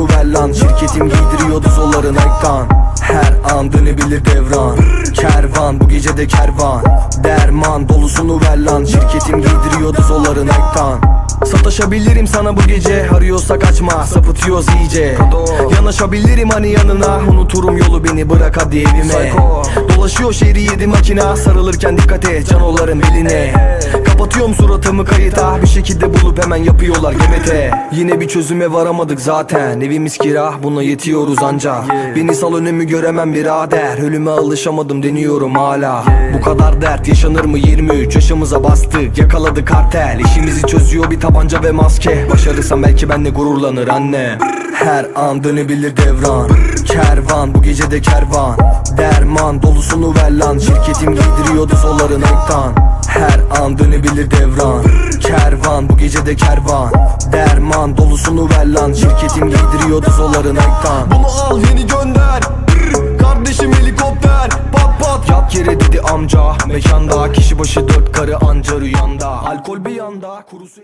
dolusunu ver lan. Şirketim giydiriyordu zolların ektan Her an dönebilir devran. Kervan bu gece de kervan. Derman dolusunu ver lan. Şirketim giydiriyordu zolların ektan Sataşabilirim sana bu gece. Arıyorsa kaçma. Sapıtıyoruz iyice Yanaşabilirim hani yanına. Unuturum yolu beni bırak hadi evime. Dolaşıyor şehri yedi makina Sarılırken dikkat et canoların beline. Kapatıyorum suratımı kayıta. Bir şekilde bulup hemen yapıyorlar gemete. Yine bir çözüme varamadık zaten. Evimiz kira buna yetiyoruz anca Beni sal önümü göremem birader. Ölüme alışamadım deniyorum hala. Bu kadar dert yaşanır mı? 23 yaşımıza bastık. Yakaladı kartel. İşimizi çözüyor bir tabanca ve maske. Başarırsam belki benle gururlanır anne Her an dönebilir devran. Kervan bu gece de kervan. Derman dolusunu ver lan. Şirketim giydiriyordu zolların ektan Her an dönebilir devran. Kervan bu gece de kervan. Derman dolusunu ver lan. Şirketim giydiriyordu zolların ektan Bunu al yeni gönder. Kardeşim helikopter. Pat pat. Yat yere dedi amca. Mekanda kişi başı dört karı anca rüyanda. Alkol bir yanda kurusu